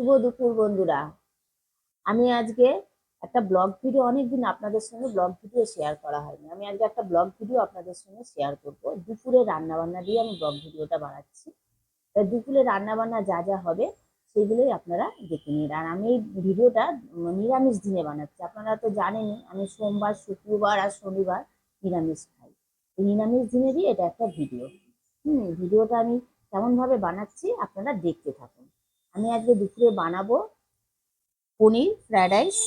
শুভ দুপুর বন্ধুরা। আমি আজকে একটা ব্লগ ভিডিও অনেকদিন আপনাদের সঙ্গে ব্লগ ভিডিও শেয়ার করা হয়নি। আমি আজকে একটা ব্লগ ভিডিও আপনাদের সঙ্গে শেয়ার করব। দুপুরে রান্না বান্না দিয়ে আমি ব্লগ ভিডিওটা বানাচ্ছি। তা দুপুরে রান্না বান্না যা যা হবে, সেগুলোই আপনারা দেখে নিন। আর আমি এই ভিডিওটা নিরামিষ দিনে বানাচ্ছি। আপনারা তো জানেনই, আমি সোমবার, শুক্রবার আর শনিবার নিরামিষ খাই। এই নিরামিষ দিনেরই এটা একটা ভিডিও হুম ভিডিওটা আমি কেমন ভাবে বানাচ্ছি, আপনারা দেখতে থাকুন। আমি আজকে দুপুরে বানাবো পনির ফ্রায়েড রাইস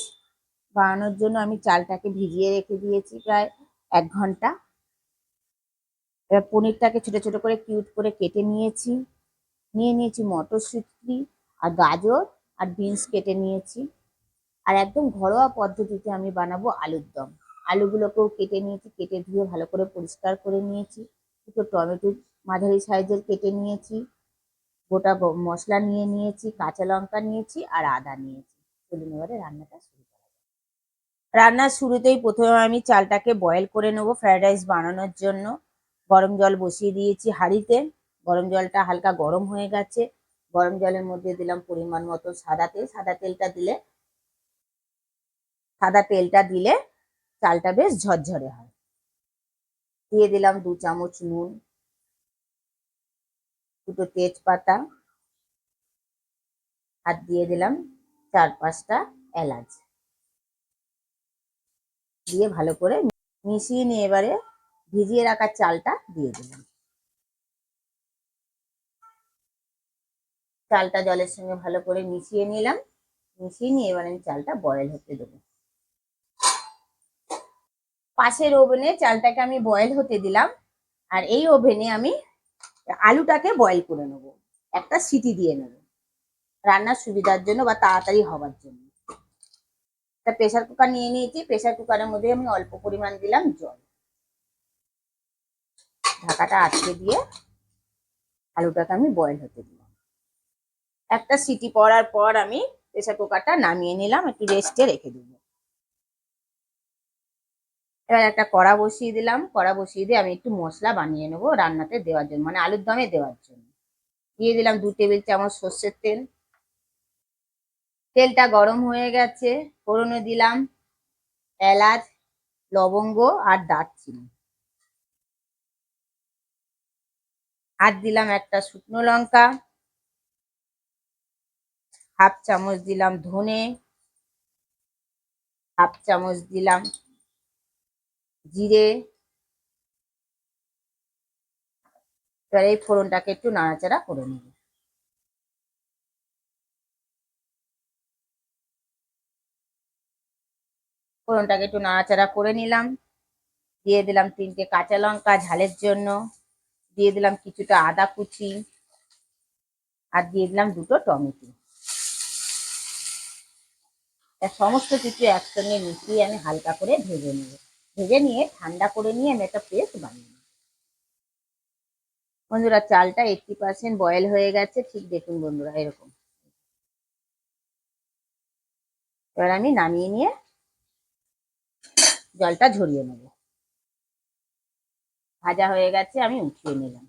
বানানোর জন্য আমি চালটাকে ভিজিয়ে রেখে দিয়েছি প্রায় এক ঘণ্টা। এবার পনিরটাকে ছোট ছোট করে কিউট করে কেটে নিয়েছি। নিয়ে নিয়েছি মটরশুঁটি আর গাজর আর বিনস কেটে নিয়েছি। আর একদম ঘরোয়া পদ্ধতিতে আমি বানাবো আলুর দম। আলুগুলোকেও কেটে নিয়েছি, কেটে ধুয়ে ভালো করে পরিষ্কার করে নিয়েছি। দুটো টমেটো মাঝারি সাইজের কেটে নিয়েছি। গোটা মশলা নিয়ে নিয়েছি, কাঁচা লঙ্কা নিয়েছি আর আদা নিয়েছি। চলুন এবারে রান্নাটা শুরু করা। রান্নার শুরুতেই প্রথমে আমি চালটাকে বয়েল করে নেব ফ্রাইড রাইস বানানোর জন্য। গরম জল বসিয়ে দিয়েছি হাঁড়িতে। গরম জলটা হালকা গরম হয়ে গেছে। গরম জলের মধ্যে দিলাম পরিমাণ মতো সাদা তেল। সাদা তেলটা দিলে, সাদা তেলটা দিলে চালটা বেশ ঝরঝরে হয়। দিয়ে দিলাম দু চামচ নুন। দুটো তেজপাতা আর দিয়ে দিলাম চার পাঁচটা এলাচ। দিয়ে ভালো করে মিশিয়ে নিয়ে এবারে ভিজিয়ে রাখা চালটা দিয়ে দিলাম। চালটা জলের সঙ্গে ভালো করে মিশিয়ে নিলাম। মিশিয়ে নিয়ে এবার আমি চালটা বয়েল হতে দেবো। পাশের ওভেনে চালটাকে আমি বয়েল হতে দিলাম। আর এই ওভেনে আমি আলুটাকে বয়েল করে নেব। একটা সিটি দিয়ে নেব। রান্নার সুবিধার জন্য বা তাড়াতাড়ি হওয়ার জন্য। একটা প্রেসার কুকার নিয়ে নিয়েছি। প্রেসার কুকারের মধ্যে আমি অল্প পরিমাণ দিলাম জল। ঢাকাটা আটকে দিয়ে আলুটাকে আমি বয়েল হতে দিলাম। একটা সিটি পড়ার পর আমি প্রেসার কুকারটা নামিয়ে নিলাম। একটু রেস্টে রেখে দেব। এবার একটা কড়া বসিয়ে দিলাম। কড়া বসিয়ে দিয়ে আমি একটু মশলা বানিয়ে নেব রান্নাতে দেওয়ার জন্য মানে আলুর দমে দেওয়ার জন্য। দিয়ে দিলাম দু টেবিল চামচ সর্ষের তেল। তেলটা গরম হয়ে গেছে, ফোড়নে দিলাম এলাচ, লবঙ্গ আর দারচিনি। আর দিলাম একটা শুকনো লঙ্কা। হাফ চামচ দিলাম ধনে। হাফ চামচ দিলাম জিরে, এবার এই ফোড়নটাকে একটু নাড়াচাড়া করে নেব। ফোড়নটাকে একটু নাড়াচাড়া করে নিলাম। দিয়ে দিলাম তিনটে কাঁচা লঙ্কা ঝালের জন্য। দিয়ে দিলাম কিছুটা আদা কুচি। আর দিয়ে দিলাম দুটো টমেটো। সমস্ত কিছু একসঙ্গে মিশিয়ে আমি হালকা করে ভেজে নেব। ভেজে নিয়ে ঠান্ডা করে নিয়ে আমি একটা পেস্ট বানিয়ে নেব বন্ধুরা, চালটা এইটটি পার্সেন্ট বয়েল হয়ে গেছে। ঠিক দেখুন বন্ধুরা, এরকম। এবার আমি নামিয়ে নিয়ে জলটা ঝরিয়ে নেব। ভাজা হয়ে গেছে, আমি উঠিয়ে নিলাম।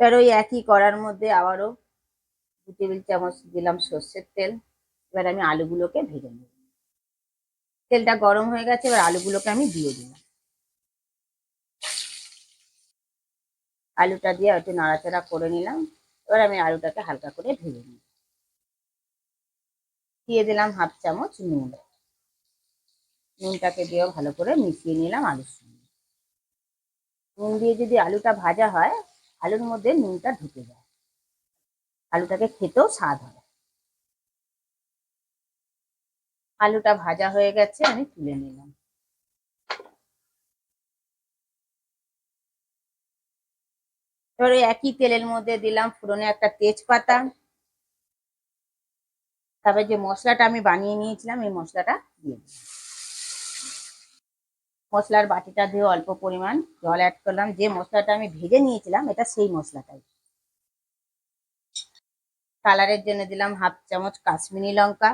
এবার ওই একই করার মধ্যে আবারও দু টেবিল চামচ দিলাম সর্ষের তেল। এবার আমি আলুগুলোকে ভেজে নেব। তেলটা গরম হয়ে গেছে, এবার আলুগুলোকে আমি দিয়ে দিলাম। আলুটা দিয়ে একটু নাড়াচাড়া করে নিলাম। এবার আমি আলুটাকে হালকা করে ভেজে নিই দিয়ে দিলাম হাফ চামচ নুন। নুনটাকে দিয়েও ভালো করে মিশিয়ে নিলাম আলুর সঙ্গে। নুন দিয়ে যদি আলুটা ভাজা হয়, আলুর মধ্যে নুনটা ঢুকে যায়। আলুটাকে খেতেও স্বাদ হয় আলুটা ভাজা হয়ে গেছে, আমি তুলে নিলাম। এবার একই তেলের মধ্যে দিলাম ফোড়নে একটা তেজপাতা। তারপরে যে মশলাটা আমি বানিয়ে নিয়েছিলাম, এই মশলাটা দিয়ে দিলাম। মশলার বাটিটা দিয়ে অল্প পরিমাণ জল অ্যাড করলাম। যে মশলাটা আমি ভেজে নিয়েছিলাম, এটা সেই মশলাটাই। কালারের জন্য দিলাম হাফ চামচ কাশ্মীরি লঙ্কা,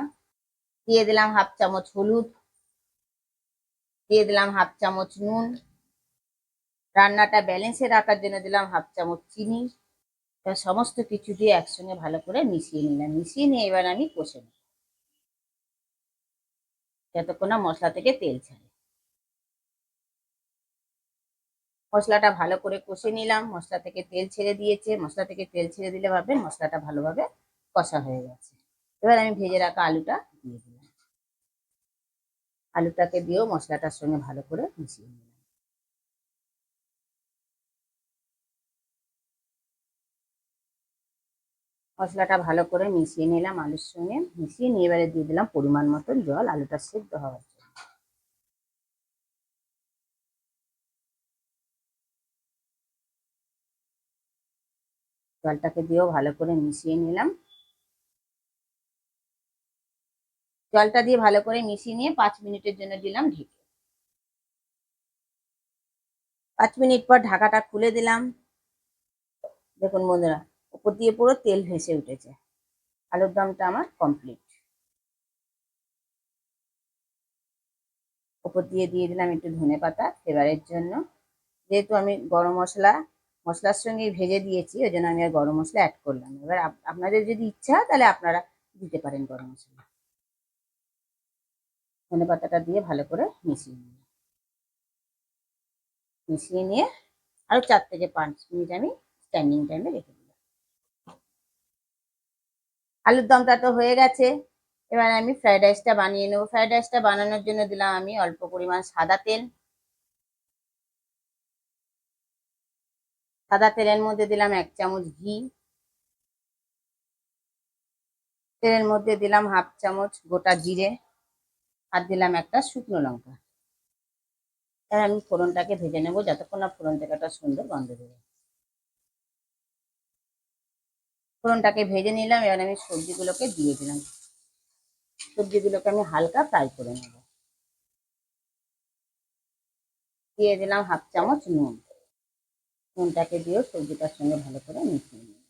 দিয়ে দিলাম হাফ চামচ হলুদ, দিয়ে দিলাম হাফ চামচ নুন। রান্নাটা ব্যালেন্সে রাখার জন্য দিলাম হাফ চামচ চিনি। সমস্ত কিছু দিয়ে একসঙ্গে ভালো করে মিশিয়ে নিলাম। মিশিয়ে নিয়ে এবার আমি কষে নেব। যতক্ষণ না মশলা থেকে তেল ছাড়ে। মশলাটা ভালো করে কষে নিলাম। মশলা থেকে তেল ছেড়ে দিয়েছে। মশলা থেকে তেল ছেড়ে দিলে ভাববেন মশলাটা ভালোভাবে কষা হয়ে গেছে। এবার আমি ভেজে রাখা আলুটা দিয়ে দিলাম। আলুটাকে দিয়েও মশলাটার সঙ্গে ভালো করে মিশিয়ে নিলাম। মশলাটা ভালো করে মিশিয়ে নিলাম আলুর সঙ্গে। মিশিয়ে নিয়ে এবারে দিয়ে দিলাম পরিমাণ মতন জল। আলুটা সেদ্ধ হওয়ার জন্য জলটাকে দিয়েও ভালো করে মিশিয়ে নিলাম। জলটা দিয়ে ভালো করে মিশিয়ে নিয়ে পাঁচ মিনিটের জন্য দিলাম ঢেকে। পাঁচ মিনিট পর ঢাকাটা খুলে দিলাম। দেখুন বন্ধুরা উপর দিয়ে পুরো তেল ভেসে উঠেছে। আলুর দমটা আমার কমপ্লিট উপর দিয়ে দিয়ে দিলাম একটু ধনে পাতা ফ্লেভারের জন্য। যেহেতু আমি গরম মশলা মশলার সঙ্গে ভেজে দিয়েছি, ওই জন্য আমি আর গরম মশলা অ্যাড করলাম। এবার আপনাদের যদি ইচ্ছা হয়, তাহলে আপনারা দিতে পারেন গরম মশলা। ধনে পাতাটা দিয়ে ভালো করে মিশিয়ে নিই মিশিয়ে নিয়ে আরও চার থেকে পাঁচ মিনিট আমি স্ট্যান্ডিং টাইমে রেখে দিলাম। আলুর দমটা তো হয়ে গেছে। এবার আমি ফ্রাইড রাইসটা বানিয়ে নেব। ফ্রাইড রাইসটা বানানোর জন্য দিলাম আমি অল্প পরিমাণ সাদা তেল। সাদা তেলের মধ্যে দিলাম এক চামচ ঘি। তেলের মধ্যে দিলাম হাফ চামচ গোটা জিরে আর দিলাম একটা শুকনো লঙ্কা। এবার আমি ফোড়নটাকে ভেজে নেব, যতক্ষণ না ফোড়ন থেকে একটা সুন্দর গন্ধ দেবে। ফোড়নটাকে ভেজে নিলাম, এবার আমি সবজিগুলোকে দিয়ে দিলাম। সবজিগুলোকে আমি হালকা ফ্রাই করে নেব। দিয়ে দিলাম হাফ চামচ নুন। নুনটাকে দিয়েও সবজিটার সঙ্গে ভালো করে মিশিয়ে নিই।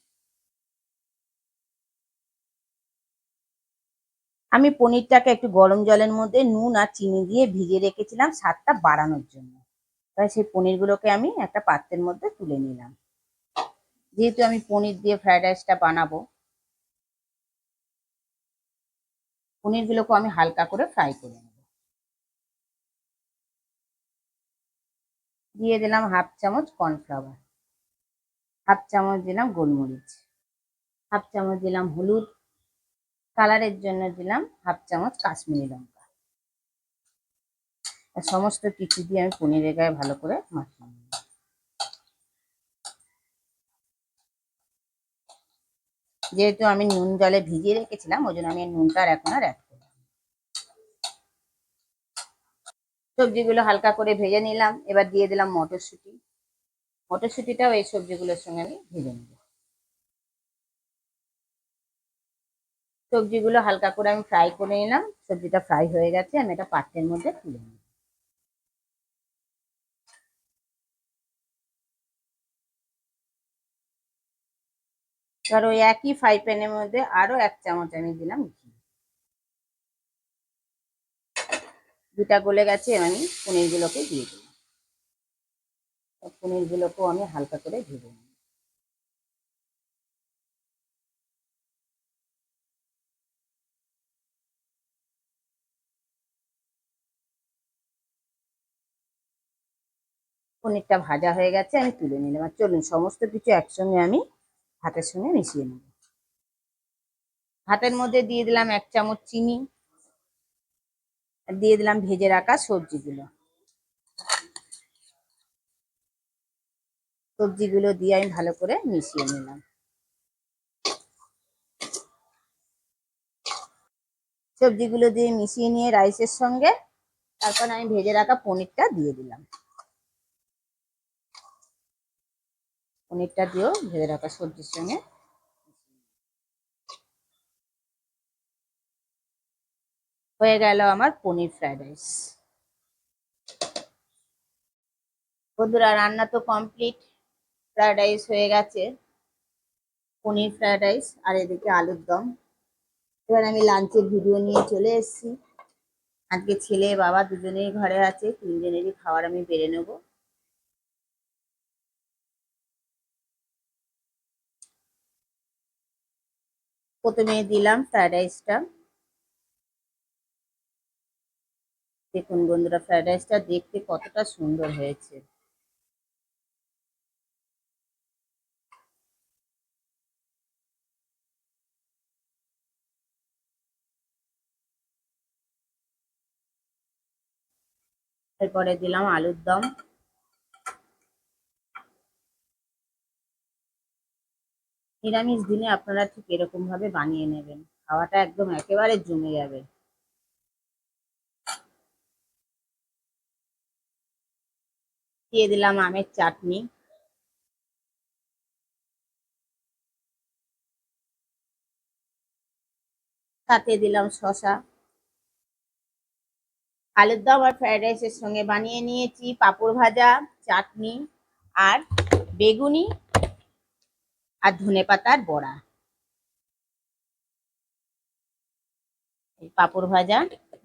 আমি পনিরটাকে একটু গরম জলের মধ্যে নুন আর চিনি দিয়ে ভিজিয়ে রেখেছিলাম স্বাদটা বাড়ানোর জন্য। তাই সেই পনিরগুলোকে আমি একটা পাত্রের মধ্যে তুলে নিলাম। যেহেতু আমি পনির দিয়ে ফ্রাইড রাইসটা বানাবো পনিরগুলোকে আমি হালকা করে ফ্রাই করে নেব। দিয়ে দিলাম হাফ চামচ কর্নফ্লাওয়ার। হাফ চামচ দিলাম গোলমরিচ। হাফ চামচ দিলাম হলুদ। কালারের জন্য দিলাম হাফ চামচ কাশ্মীরি লঙ্কা। সমস্ত কিছু দিয়ে আমি পনিরের গায়ে ভালো করে মাখিয়ে নিই যেহেতু আমি নুন জলে ভিজিয়ে রেখেছিলাম, ওই জন্য আমি নুনটা আর এখন আর অ্যাড করলাম সবজিগুলো হালকা করে ভেজে নিলাম। এবার দিয়ে দিলাম মটরশুঁটি। মটরশুঁটিটাও এই সবজিগুলোর সঙ্গে আমি ভেজে নেব। সবজিগুলো হালকা করে আমি ফ্রাই করে নিলাম। সবজিটা ফ্রাই হয়ে গেছে, আমি এটা পাত্রের মধ্যে তুলে নিই এবার ওই একই ফ্রাই প্যানের মধ্যে আরও এক চামচ আমি দিলাম ঘি। ঘিটা গলে গেছে, আমি পনিরগুলোকে দিয়ে দিলাম। পনিরগুলোকেও আমি হালকা করে ভেজে নিই পনিরটা ভাজা হয়ে গেছে, আমি তুলে নিলাম। আর চলুন, সমস্ত কিছু একসঙ্গে আমি ভাতের সঙ্গে মিশিয়ে নেব। ভাতের মধ্যে দিয়ে দিলাম এক চামচ চিনি দিয়ে দিলাম ভেজে রাখা সবজিগুলো। সবজিগুলো দিয়ে আমি ভালো করে মিশিয়ে নিলাম। সবজিগুলো দিয়ে মিশিয়ে নিয়ে রাইসের সঙ্গে তারপর আমি ভেজে রাখা পনিরটা দিয়ে দিলাম। পনিরটা দিয়েও ভেজে রাখা সবজির সঙ্গে হয়ে গেল আমার পনির ফ্রাইড রাইস। বন্ধুরা, রান্না তো কমপ্লিট। ফ্রাইড রাইস হয়ে গেছে। পনির ফ্রাইড রাইস আর এদিকে আলুর দম। এবার আমি লাঞ্চের ভিডিও নিয়ে চলে এসেছি। আজকে ছেলে, বাবা দুজনেই ঘরে আছে, তিনজনেরই খাবার আমি বেড়ে নেব। প্রথমে দিলাম ফ্রাইড রাইসটা। দেখুন বন্ধুরা ফ্রাইড রাইসটা দেখতে কতটা সুন্দর হয়েছে। এরপরে দিলাম আলুর দম। নিরামিষ দিনে আপনারা ঠিক এরকম ভাবে বানিয়ে নেবেন। খাওয়াটা একদম একেবারে জমে যাবে। দিয়ে দিলাম আমের চাটনি। সাথে দিলাম শশা আলুর দম আর ফ্রাইড রাইসের সঙ্গে বানিয়ে নিয়েছি পাঁপড় ভাজা, চাটনি আর বেগুনি আর ধনে পাতার বড়া। পাঁপড় ভাজা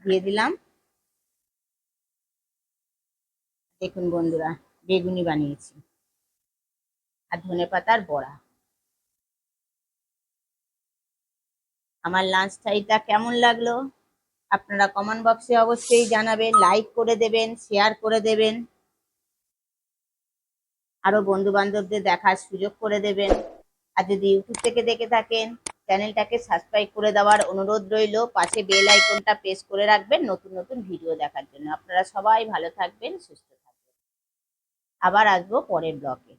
দিয়ে দিলাম। দেখুন বন্ধুরা, বেগুনি বানিয়েছি। আর ধনে পাতার বড়া। আমার লাঞ্চ টাইটা কেমন লাগল? আপনারা কমেন্ট বক্সে অবশ্যই জানাবেন লাইক করে দেবেন শেয়ার করে দেবেন। আরও বন্ধু বান্ধবদের দেখার সুযোগ করে দেবেন। আর যদি ইউটিউব থেকে দেখে থাকেন, চ্যানেলটাকে সাবস্ক্রাইব করে দেওয়ার অনুরোধ রইল। পাশে বেল আইকনটা প্রেস করে রাখবেন নতুন নতুন ভিডিও দেখার জন্য। আপনারা সবাই ভালো থাকবেন, সুস্থ থাকবেন। আবার আসব পরের ব্লগে